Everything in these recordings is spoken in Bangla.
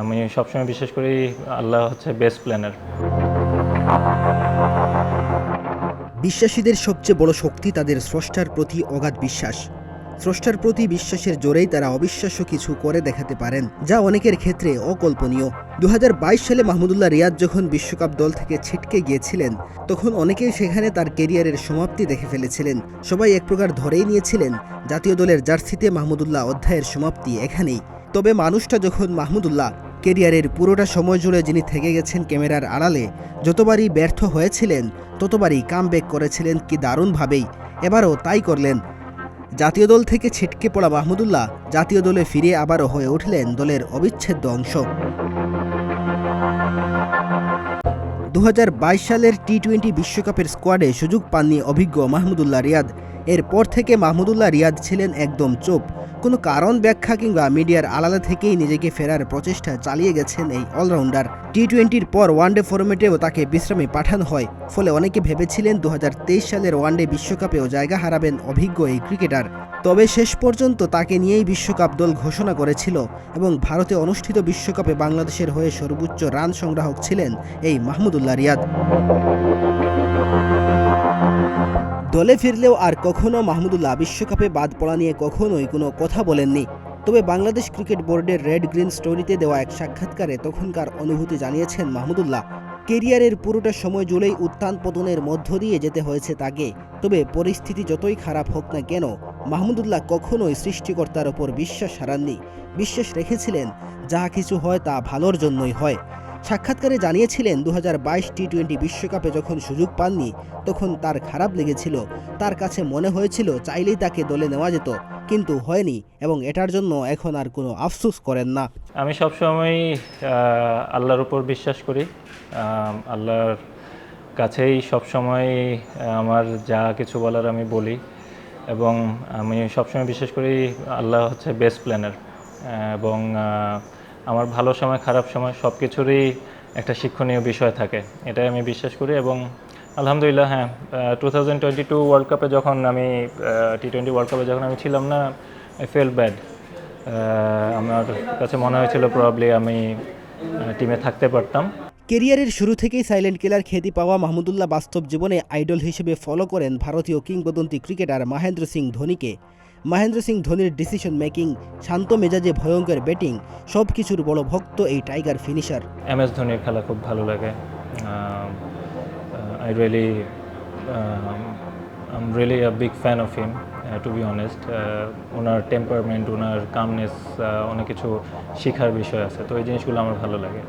আমি সবসময় বিশ্বাস করি আল্লাহ হচ্ছে বেস্ট প্ল্যানার বিশ্বাসীদের সবচেয়ে বড় শক্তি তাদের স্রষ্টার প্রতি অগাধ বিশ্বাস। স্রষ্টার প্রতি বিশ্বাসের জোরেই তারা অবিশ্বাস্য কিছু করে দেখাতে পারেন, যা অনেকের ক্ষেত্রে অকল্পনীয়। দু হাজার বাইশ সালে মাহমুদুল্লাহ রিয়াদ যখন বিশ্বকাপ দল থেকে ছিটকে গিয়েছিলেন, তখন অনেকেই সেখানে তার কেরিয়ারের সমাপ্তি দেখে ফেলেছিলেন। সবাই এক প্রকার ধরেই নিয়েছিলেন, জাতীয় দলের জার্সিতে মাহমুদুল্লাহ অধ্যায়ের সমাপ্তি এখানেই। তবে মানুষটা যখন মাহমুদুল্লাহ কেরিয়ারের পুরোটা সময় জুড়ে যিনি থেকে গেছেন ক্যামেরার আড়ালে, যতবারই ব্যর্থ হয়েছিলেন, ততবারই কামব্যাক করেছিলেন কি দারুণভাবেই। এবারও তাই করলেন। জাতীয় দল থেকে ছিটকে পড়া মাহমুদুল্লাহ জাতীয় দলে ফিরে আবারও হয়ে উঠলেন দলের অবিচ্ছেদ্য অংশ। দু হাজার বাইশ সালের টি টোয়েন্টি বিশ্বকাপের স্কোয়াডে সুযোগ পাননি অভিজ্ঞ মাহমুদুল্লাহ রিয়াদ। এরপর থেকে মাহমুদুল্লাহ রিয়াদ ছিলেন একদম চুপ। কোনো কারণ ব্যাখ্যা কিংবা মিডিয়ার আলাদা থেকেই নিজেকে ফেরার প্রচেষ্টা চালিয়ে গেছেন এই অলরাউন্ডার। টি টোয়েন্টির পর ওয়ানডে ফরম্যাটেও তাকে বিশ্রামে পাঠানো হয়, ফলে অনেকে ভেবেছিলেন দু হাজার তেইশ সালের ওয়ানডে বিশ্বকাপেও জায়গা হারাবেন অভিজ্ঞ এই ক্রিকেটার। তবে শেষ পর্যন্ত তাকে নিয়েই বিশ্বকাপ দল ঘোষণা করেছিল এবং ভারতে অনুষ্ঠিত বিশ্বকাপে বাংলাদেশের হয়ে সর্বোচ্চ রান সংগ্রাহক ছিলেন এই মাহমুদুল্লাহ রিয়াদ। দলে ফিরলেও আর কখনো মাহমুদুল্লাহ বিশ্বকাপে বাদ পড়া নিয়ে কখনোই কোনো কথা বলেননি। তবে বাংলাদেশ ক্রিকেট বোর্ডের রেড গ্রিন স্টোরিতে দেওয়া এক সাক্ষাৎকারে তখনকার অনুভূতি জানিয়েছেন মাহমুদুল্লাহ। কেরিয়ারের পুরোটা সময় জুড়েই উত্থান পতনের মধ্য দিয়ে যেতে হয়েছে তাকে। তবে পরিস্থিতি যতই খারাপ হোক না কেন, মাহমুদুল্লাহ কখনোই সৃষ্টিকর্তার ওপর বিশ্বাস হারাননি। বিশ্বাস রেখেছিলেন, যা কিছু হয় তা ভালোর জন্যই হয়। সাক্ষাৎকারে জানিয়েছিলেন দু হাজার বাইশ টি টোয়েন্টি বিশ্বকাপে যখন সুযোগ পাননি, তখন তার খারাপ লেগেছিল। তার কাছে মনে হয়েছিল চাইলেই তাকে দলে নেওয়া যেত, কিন্তু হয়নি এবং এটার জন্য এখন আর কোনো আফসোস করেন না। আমি সবসময় আল্লাহর উপর বিশ্বাস করি। আল্লাহর কাছেই সবসময় আমার যা কিছু বলার আমি বলি। এবং আমি সবসময় বিশ্বাস করি আল্লাহ হচ্ছে বেস্ট প্ল্যানার এবং আমার ভালো সময়, খারাপ সময় সব কিছুরই একটা শিক্ষণীয় বিষয় থাকে। এটাই আমি বিশ্বাস করি এবং আলহামদুলিল্লাহ হ্যাঁ two thousand twenty two world কাপে যখন আমি টি টোয়েন্টি ওয়ার্ল্ড কাপে যখন আমি ছিলাম না আই ফেল ব্যাড আমার কাছে মনে হয়েছিল প্রবাবলি আমি টিমে থাকতে পারতাম। কেরিয়ারের শুরু থেকেই সাইলেন্ট কিলার খ্যাতি পাওয়া মাহমুদুল্লাহ বাস্তব জীবনে আইডল হিসেবে ফলো করেন ভারতীয় কিংবদন্তি ক্রিকেটার মহেন্দ্র সিং ধোনিকে। মহেন্দ্র সিং ধোনির ডিসিশন মেকিং শান্ত মেজাজে ভয়ঙ্কর ব্যাটিং সব কিছুর বড় ভক্ত এই টাইগার ফিনিশার এম এস ধোনির খেলা খুব ভালো লাগে। I really am really a big fan of him to be honest owner temperament ওনার কামনেস অনেক কিছু শেখার বিষয় আছে তো এই জিনিসগুলো আমার ভালো লাগে।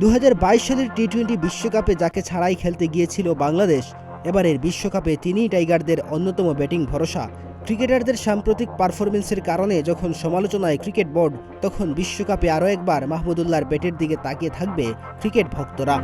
দু হাজার বাইশ সালের টি টোয়েন্টি বিশ্বকাপে যাকে ছাড়াই খেলতে গিয়েছিল বাংলাদেশ এবারের বিশ্বকাপে তিনিই টাইগারদের অন্যতম ব্যাটিং ভরসা। ক্রিকেটারদের সাম্প্রতিক পারফরমেন্সের কারণে যখন সমালোচনায় ক্রিকেট বোর্ড, তখন বিশ্বকাপে আরও একবার মাহমুদুল্লাহর ব্যাটের দিকে তাকিয়ে থাকবে ক্রিকেট ভক্তরা।